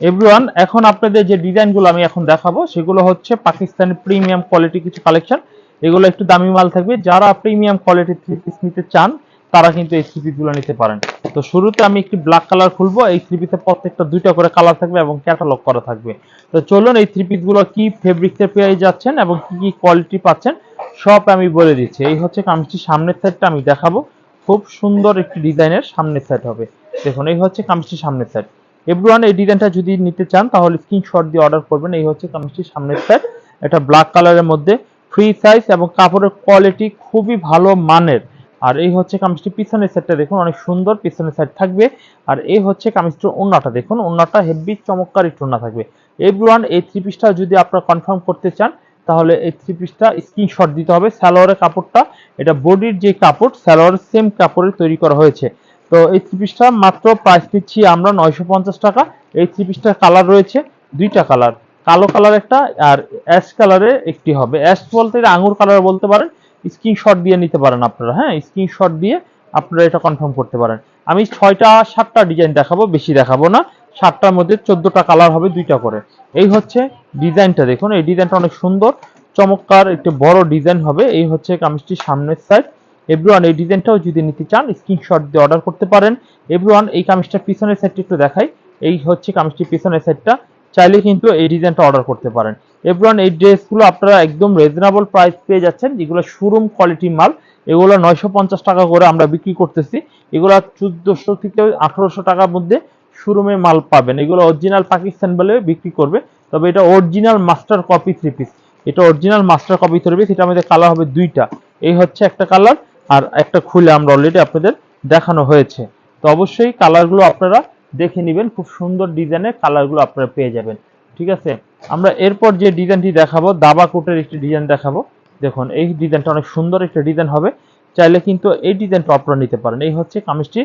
Everyone এখন আপনাদের যে ডিজাইনগুলো আমি এখন দেখাবো, সেগুলো হচ্ছে পাকিস্তানি প্রিমিয়াম কোয়ালিটি কিছু কালেকশন। এগুলো একটু দামি মাল থাকবে। যারা প্রিমিয়াম কোয়ালিটির থ্রি পিস নিতে চান, তারা কিন্তু এই থ্রি পিসগুলো নিতে পারেন। তো শুরুতে আমি একটি ব্ল্যাক কালার খুলবো। এই থ্রি পিসের প্রত্যেকটা দুইটা করে কালার থাকবে এবং ক্যাটালগ করা থাকবে। তো চলুন এই থ্রি পিসগুলো কি ফেব্রিক্সে পেয়ে যাচ্ছেন এবং কি কি কোয়ালিটি পাচ্ছেন, সব আমি বলে দিচ্ছি। এই হচ্ছে কামিজটির সামনের সাইডটা আমি দেখাবো। খুব সুন্দর একটি ডিজাইনের সামনের সাইড হবে। দেখুন, এই হচ্ছে কামিজটির সামনের সাইড এভরিওয়ান এই ডিজাইনটা যদি নিতে চান, তাহলে স্ক্রিনশট দিয়ে অর্ডার করবেন। এই হচ্ছে কামিজটির সামনের সাইড এটা ব্ল্যাক কালারের মধ্যে ফ্রি সাইজ এবং কাপড়ের কোয়ালিটি খুবই ভালো মানের। আর এই হচ্ছে কামিজটি পিছনের সাইডটা দেখুন, অনেক সুন্দর পিছনের সাইড থাকবে। আর এই হচ্ছে কামিজটির ওন্নাটা দেখুন ওন্নাটা হেভি চমৎকার একটু ওন্না থাকবে এভরিওয়ান এই থ্রি পিসটা যদি আপনারা কনফার্ম করতে চান, তাহলে এই থ্রি পিসটা স্ক্রিনশট দিতে হবে। স্যালোয়ারের কাপড়টা, এটা বডির যে কাপড় স্যালোয়ারের সেম কাপড়ের তৈরি করা হয়েছে। তো এই থ্রি পিসটা মাত্র প্রাইস দিচ্ছি আমরা নয়শো পঞ্চাশ টাকা। এই থ্রি পিসটার কালার রয়েছে দুইটা কালার কালো কালার একটা আর অ্যাশ কালারে একটি হবে। অ্যাশ বলতে আঙুর কালার বলতে পারেন স্ক্রিনশট দিয়ে নিতে পারেন আপনারা হ্যাঁ? স্ক্রিনশট দিয়ে আপনারা এটা কনফার্ম করতে পারেন। আমি ছয়টা, সাতটা ডিজাইন দেখাবো, বেশি দেখাবো না। সাতটার মধ্যে চোদ্দটা কালার হবে দুইটা করে। এই হচ্ছে ডিজাইনটা দেখুন, এই ডিজাইনটা অনেক সুন্দর, চমৎকার, একটি বড় ডিজাইন হবে। এই হচ্ছে কামিজটির সামনের সাইড এভরিওয়ান এই ডিজাইনটাও যদি নিতে চান স্ক্রিনশট দিয়ে অর্ডার করতে পারেন। এভরিওয়ান এই কামিজটার পিছনের সাইডটা একটু দেখাই। এই হচ্ছে কামিজটির পিছনের সাইডটা চাইলে কিন্তু এই ডিজাইনটা অর্ডার করতে পারেন। এভরিওয়ান এই ড্রেসগুলো আপনারা একদম রিজনেবল প্রাইস পেয়ে যাচ্ছেন। যেগুলো শোরুম কোয়ালিটি মাল, এগুলো নয়শো পঞ্চাশ টাকা করে আমরা বিক্রি করতেছি। এগুলো চোদ্দশো থেকে আঠারোশো টাকার মধ্যে শোরুমে মাল পাবেন। এগুলো অরিজিনাল পাকিস্তান বলে বিক্রি করবে। তবে এটা original master copy three piece এটা original master copy three piece এটা আমাদের কালার হবে দুইটা। এই হচ্ছে একটা কালার আর একটা খুলে আমরা অলরেডি আপনাদের দেখানো হয়েছে। তো অবশ্যই কালারগুলো আপনারা দেখে নেবেন, খুব সুন্দর ডিজাইনের কালারগুলো আপনারা পেয়ে যাবেন। ঠিক আছে? আমরা এরপর যে ডিজাইনটি দেখাবো, দাবা কোটের একটি ডিজাইন দেখাবো। দেখুন, এই ডিজাইনটা অনেক সুন্দর একটা ডিজাইন হবে। চাইলে কিন্তু এই ডিজাইনটা আপনারা নিতে পারেন। এই হচ্ছে কামিজটি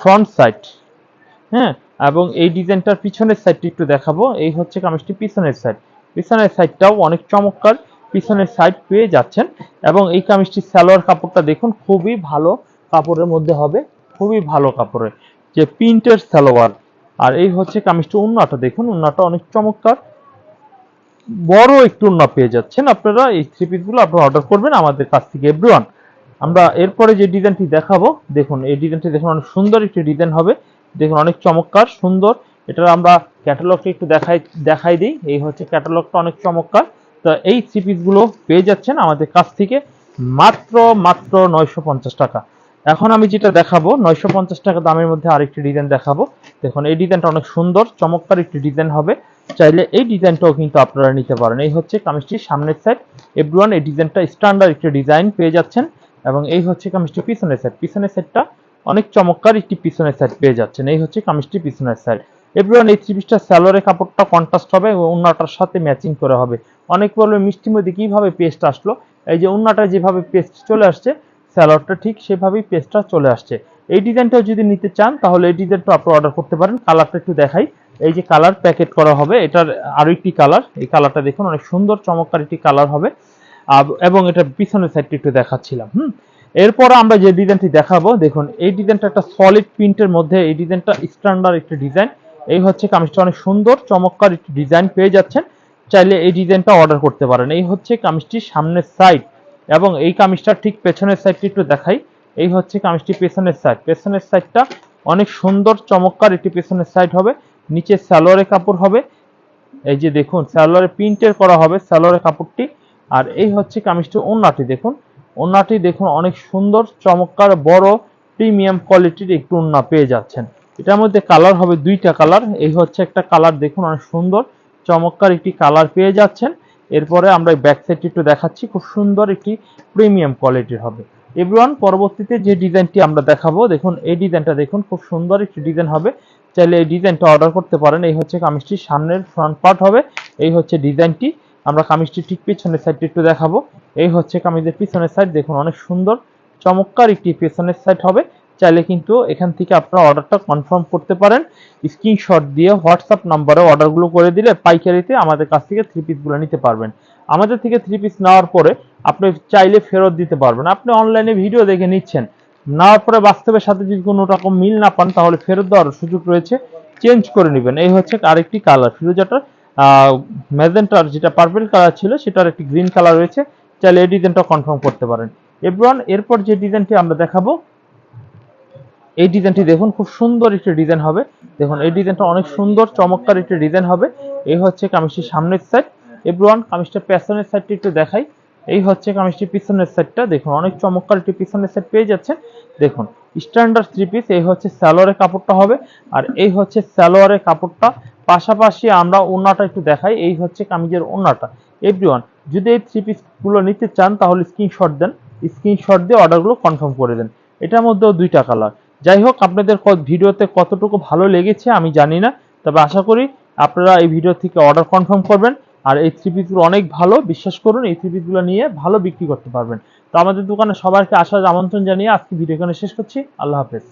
ফ্রন্ট সাইড হ্যাঁ? এবং এই ডিজাইনটার পিছনের সাইডটি একটু দেখাবো। এই হচ্ছে কামিজটি পিছনের সাইড পিছনের সাইডটাও অনেক চমৎকার। পিছনের সাইড পেয়ে যাচ্ছেন এবং এই কামিজটির সালোয়ার কাপড়টা দেখুন, খুবই ভালো কাপড়ের মধ্যে হবে, খুবই ভালো কাপড়ের যে প্রিন্টের সালোয়ার। আর এই হচ্ছে কামিজটি উন্নাটা, দেখুন উন্নাটা অনেক চমৎকার। বড় একটু উন্না পেয়ে যাচ্ছেন আপনারা, এই থ্রি পিসগুলো আপনারা অর্ডার করবেন আমাদের কাছ থেকে এভরিওয়ান আমরা এরপরে যে ডিজাইনটি দেখাবো, দেখুন, এই ডিজাইনটি দেখুন অনেক সুন্দর একটি ডিজাইন হবে। দেখুন অনেক চমৎকার, সুন্দর। এটা আমরা ক্যাটালগটা একটু দেখাই দেখাই দিই। এই হচ্ছে ক্যাটালগটা অনেক চমৎকার। তো এই থ্রি পিসগুলো পেয়ে যাচ্ছেন আমাদের কাছ থেকে মাত্র মাত্র নয়শো পঞ্চাশ টাকা। এখন আমি যেটা দেখাবো, নয়শো পঞ্চাশ টাকা দামের মধ্যে আরেকটি ডিজাইন দেখাবো। দেখুন, এই ডিজাইনটা অনেক সুন্দর, চমৎকার একটি ডিজাইন হবে। চাইলে এই ডিজাইনটাও কিন্তু আপনারা নিতে পারেন। এই হচ্ছে কামিজটির সামনের সাইড এভরিওয়ান এই ডিজাইনটা স্ট্যান্ডার্ড একটি ডিজাইন পেয়ে যাচ্ছেন। এবং এই হচ্ছে কামিজটির পিছনের সাইড পিছনের সাইডটা অনেক চমৎকার একটি পিছনের সাইড পেয়ে যাচ্ছেন। এই হচ্ছে কামিজটির পিছনের সাইড এভরিওয়ান এই থ্রি পিসটা স্যালোয়ারের কাপড়টা কন্ট্রাস্ট হবে এবং উন্নাটার সাথে ম্যাচিং করে হবে। অনেক বলবে, মিষ্টি মধ্যে কীভাবে পেস্ট আসলো? এই যে উন্নাটা যেভাবে পেস্ট চলে আসছে, স্যালোয়ারটা ঠিক সেভাবেই পেস্টটা চলে আসছে। এই ডিজাইনটাও যদি নিতে চান, তাহলে এই ডিজাইনটা আপনি অর্ডার করতে পারেন। কালারটা একটু দেখাই। এই যে কালার প্যাকেট করা হবে, এটার আরও একটি কালার। এই কালারটা দেখুন, অনেক সুন্দর, চমৎকার একটি কালার হবে। এবং এটা পিছনের সাইডটা একটু দেখাচ্ছিলাম, হুম? এরপর আমরা যে ডিজাইনটি দেখাবো, দেখুন, এই ডিজাইনটা একটা সলিড প্রিন্টের মধ্যে, এই ডিজাইনটা স্ট্যান্ডার্ড একটি ডিজাইন। এই হচ্ছে কামিজটা অনেক সুন্দর, চমৎকার একটি ডিজাইন পেয়ে যাচ্ছেন। চাইলে এই ডিজাইনটা অর্ডার করতে পারেন। এই হচ্ছে কামিজটির সামনের সাইড এবং এই কামিজটার ঠিক পেছনের সাইডটি একটু দেখাই। এই হচ্ছে কামিজটি পেছনের সাইড পেছনের সাইডটা অনেক সুন্দর, চমৎকার একটি পেছনের সাইড হবে। নিচে সালোয়ারের কাপড় হবে। এই যে দেখুন, সালোয়ারে প্রিন্টের করা হবে সালোয়ারের কাপড়টি। আর এই হচ্ছে কামিজটি ওন্নাটি দেখুন। ওন্নাটি দেখুন অনেক সুন্দর, চমৎকার, বড় প্রিমিয়াম কোয়ালিটির একটু ওন্না পেয়ে যাচ্ছেন। এটার মধ্যে কালার হবে দুইটা কালার এই হচ্ছে একটা কালার দেখুন, অনেক সুন্দর। চমৎকার একটি কালার পেয়ে যাচ্ছেন। এরপরে আমরা ব্যাক সাইডটি একটু দেখাচ্ছি। খুব সুন্দর একটি প্রিমিয়াম কোয়ালিটির হবে। এভরিওয়ান পরবর্তীতে যে ডিজাইনটি আমরা দেখাবো, দেখুন, এই ডিজাইনটা দেখুন, খুব সুন্দর একটি ডিজাইন হবে। চাইলে এই ডিজাইনটা অর্ডার করতে পারেন। এই হচ্ছে কামিজটির সামনের ফ্রন্ট পার্ট হবে। এই হচ্ছে ডিজাইনটি আমরা কামিজটির ঠিক পিছনের সাইডটি একটু দেখাবো। এই হচ্ছে কামিজের পিছনের সাইড দেখুন, অনেক সুন্দর, চমৎকার একটি পেছনের সাইড হবে। চাইলে কিন্তু এখান থেকে আপনারা অর্ডারটা কনফার্ম করতে পারেন। স্ক্রিনশট দিয়ে হোয়াটসঅ্যাপ নাম্বারে অর্ডারগুলো করে দিলে পাইকারিতে আমাদের কাছ থেকে থ্রি পিসগুলো নিতে পারবেন। আমাদের থেকে থ্রি পিস নেওয়ার পরে আপনি চাইলে ফেরত দিতে পারবেন। আপনি অনলাইনে ভিডিও দেখে নিচ্ছেন। নেওয়ার পরে বাস্তবের সাথে যদি কোনো রকম মিল না পান, তাহলে ফেরত দেওয়ার সুযোগ রয়েছে। চেঞ্জ করে নেবেন। এই হচ্ছে আরেকটি কালার ফিরোজাটার ম্যাজেন্টার যেটা পার্পল কালার ছিল, সেটার একটি গ্রিন কালার রয়েছে। চাইলে এই ডিজাইনটা কনফার্ম করতে পারেন। এবার এরপর যে ডিজাইনটি আমরা দেখাবো এই ডিজাইনটি দেখুন, খুব সুন্দর একটি ডিজাইন হবে। দেখুন, এই ডিজাইনটা অনেক সুন্দর, চমৎকার একটি ডিজাইন হবে। এই হচ্ছে কামিজটির সামনের সাইড এব্রোয়ান কামিজটার পেছনের সাইডটি একটু দেখাই। এই হচ্ছে কামিজটির পিছনের সাইডটা দেখুন, অনেক চমৎকার একটি পিছনের সাইড পেয়ে যাচ্ছেন। দেখুন স্ট্যান্ডার্ড থ্রি পিস এই হচ্ছে স্যালোয়ারের কাপড়টা হবে। আর এই হচ্ছে স্যালোয়ারের কাপড়টা। পাশাপাশি আমরা ওনাটা একটু দেখাই। এই হচ্ছে কামিজের ওনাটা এভরিওয়ান, যদি এই থ্রি পিসগুলো নিতে চান, তাহলে স্ক্রিনশট দেন। স্ক্রিনশট দিয়ে অর্ডারগুলো কনফার্ম করে দেন। এটার মধ্যেও দুইটা কালার যাই হোক আপনাদের ভিডিওতে কতটুকু ভালো লেগেছে আমি জানি না, তবে আশা করি আপনারা এই ভিডিও থেকে অর্ডার কনফার্ম করবেন, আর এই থ্রি পিসগুলো অনেক ভালো, বিশ্বাস করুন, এই থ্রি পিসগুলো নিয়ে ভালো বিক্রি করতে পারবেন। তো আমাদের দোকানে সবাইকে আসার আমন্ত্রণ জানিয়ে আজকে ভিডিও এখানে শেষ করছি, আল্লাহ হাফেজ।